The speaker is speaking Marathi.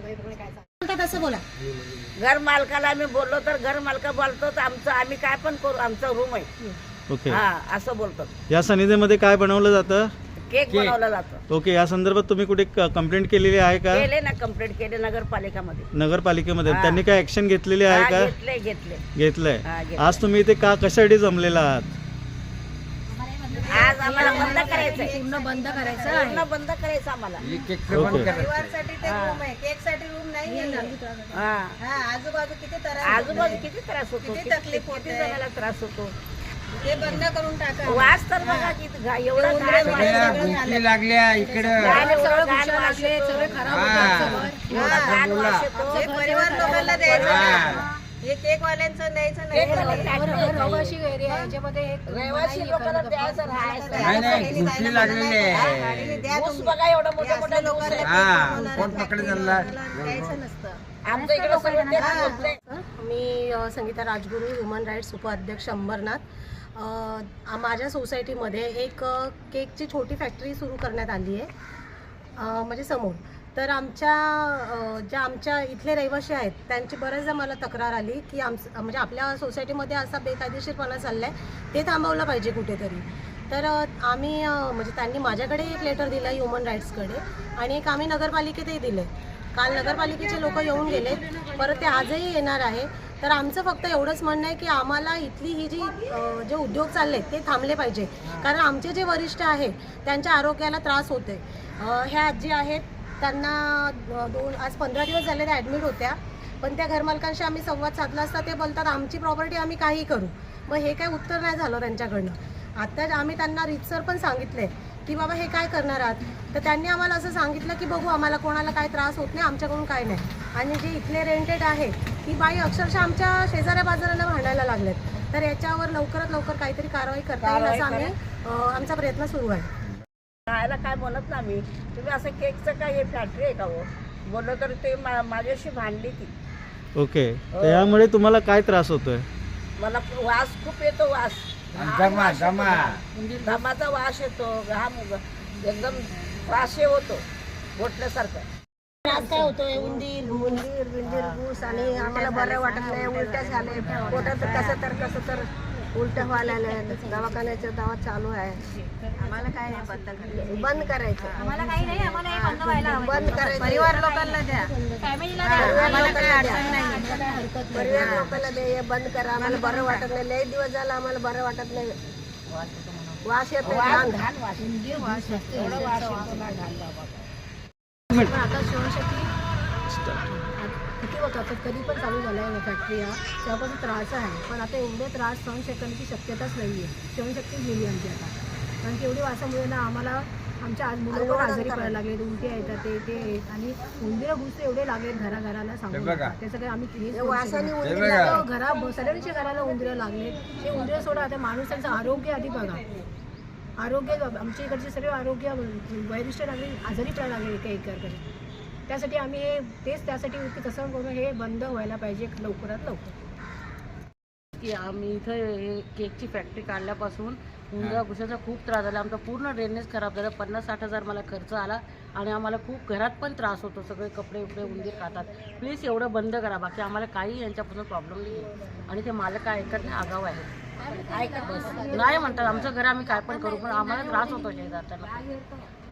म्हणतात असं बोला. घर मालकाला आम्ही बोललो तर घर मालका बोलतो तर आमचं आम्ही काय पण करू आमचा रूम आहे. ओके. हा असं बोलतात या सनिधीमध्ये काय बनवलं जातं? केक बनवला जातो. ओके या संदर्भात तुम्ही कुठे कंप्लेंट केलेली आहे का? केले ना कंप्लेंट केले नगरपालिकामध्ये. नगरपालिकेमध्ये. हा. त्यांनी काय ऍक्शन घेतलेली आहे हा, का? घेतले घेतले. घेतलंय. घेतलंय. आज तुम्ही इथे का कशासाठी जमलेला आहात? आज आम्हाला बंद पूर्ण बंद करायचं आहे. पूर्ण बंद करायचं आम्हाला. परिवारसाठी ते रूम आहे. केकसाठी रूम नाही हा. हा. आजूबाजू किती त्रास आजूबाजू किती त्रास होतो? किती किती तकलीफ किती होते. जणाला त्रास होतो? ते बंद करून टाका. वास तर बघा किती घा- एवढा घाण वास सगळ्या येतो. गोष्टी लागल्या इकडं. सगळं घाण वास येतो. सगळे खराब हा. होतात सगळं. एवढा घाण वास येतो. हे परिवार लोकांना द्यायचं हा. नाही. हे केक वाल्यांचं द्यायचं केक नाही एरिया आहे, याच्यामध्ये लोकांना द्यायचं नाही नाही ऊस. बघा एवढा हे लोकांना. हा कोण पकडे त्यांना? द्यायचं नसतं. मी संगीता राजगुरू ह्युमन राईट्स उपाध्यक्ष अंबरनाथ. माझ्या सोसायटीमध्ये एक केकची छोटी फॅक्टरी सुरू करण्यात आली आहे. म्हणजे समोर. तर आमच्या ज्या आमच्या इथले रहिवासी आहेत त्यांची बऱ्याचदा मला तक्रार आली की आम म्हणजे आपल्या सोसायटीमध्ये असा बेकायदेशीरपणा चालला आहे ते थांबवलं पाहिजे कुठेतरी. तर आम्ही म्हणजे त्यांनी माझ्याकडे एक लेटर दिलं ह्युमन राईट्सकडे आणि एक आम्ही नगरपालिकेतही दिले काल नगरपालिकेचे लोक येऊन गेले परत ते आजही येणार आहे. तर आमचं फक्त एवढंच म्हणणं आहे की आम्हाला इथली ही जी जे उद्योग चालले ते थांबले पाहिजे. कारण आमचे जे वरिष्ठ आहेत त्यांच्या आरोग्याला त्रास होते ह्या आजी आहेत त्यांना दोन आज पंधरा दिवस झाले त्या ॲडमिट होत्या. पण त्या घरमालकांशी आम्ही संवाद साधला असता ते बोलतात आमची प्रॉपर्टी आम्ही काही करू. मग हे काय उत्तर नाही झालं त्यांच्याकडनं. आता आम्ही त्यांना रितसर पण सांगितले की बाबा हे काय करणार आहात? तर त्यांनी आम्हाला असं सांगितलं की बघू आम्हाला कोणाला काय त्रास होत नाही आमच्याकडून काय नाही. आणि जे इथले रेंटेड आहे ती बाई अक्षरशः आमच्या शेजाऱ्या बाजाराला भांडायला लागलेत तर याच्यावर लवकरात लवकर काहीतरी कारवाई करता येईल असं आम्ही आमचा प्रयत्न सुरू आहे. खायला काय म्हणत ना मी. तुम्ही असं केकचं काय हे फॅक्टरी आहे का हो? बोललो तर ते मा- माझ्याशी भांडली ती. ओके. तर यामुळे तुम्हाला काय त्रास होतोय? मला वास खूप येतो वास. जमा वास जमा येतो. वास येतो घाम एकदम वास हे होतो गोठल्यासारखं त्रास काय होतोय? उंदीर उंदीर बिंदीर घुस आणि आम्हाला बरं वाटत नाही उलट्या झाले. पोटात कसं तर कसं तर उलट्या व्हायला लागल्या. दवाखान्याचा दवा चालू आहे आम्हाला काय नाही बंद करायचं. बंद करायचं. आम्हाला काही नाही आम्हाला हे बंद व्हायला हवं. बंद करायचं. परिवार लोकांना द्या. फॅमिलीला आम्हाला काय अडचण नाही. परिवार लोकांना दे हे बंद करा. आम्हाला बरं वाटत नाही. लय दिवस झाला आम्हाला बरं वाटत नाही. वास येतो घाण वास येतो. आता शिवशक्ती किती होतं आता कधी पण चालू झालं आहे फॅक्टरी हा. तेव्हापासून त्रास आहे. पण आता एवढे त्रास सहन करण्याची शक्यताच नाही आहे शिवशक्तीच गेली आमची आता. कारण की एवढी वासामुळे ना आम्हाला आमच्या आज मुलं पण आजारी पडायला लागले उलटी येतात ते ते. आहेत. आणि उंदीर घुसते एवढे लागले घराघराला सांगून. हे बघा. त्याचं काही आम्ही घरा सगळ्यांच्या घराला उंदरं लागले ते उंदरं सोडा आता माणसांचं आरोग्य आधी बघा. आरोग्य आमच्या इकडचे सर्व आरोग्य वरिष्ठ नागरिक आजारी पडायला लागले एका एकरकडे. त्यासाठी आम्ही हे तेच त्यासाठी की तसं करून हे बंद व्हायला पाहिजे लवकरात लवकर. की आम्ही इथं हे केकची फॅक्टरी काढल्यापासून उंदरा घुसाचा खूप त्रास झाला. आमचा पूर्ण ड्रेनेज खराब झाला. पन्नास साठ हजार मला खर्च आला आणि आम्हाला खूप घरात पण त्रास होतो. सगळे कपडे उपडे उंदीर खातात. प्लीज एवढं बंद करा. बाकी आम्हाला काही यांच्यापासून प्रॉब्लेम नाही आहे. आणि ते मालक ऐकत नाही आगाव आहे. ऐकत नाही म्हणतात. आमचं घर आम्ही काय पण करू पण आम्हाला त्रास होतो शेजारच्यांना.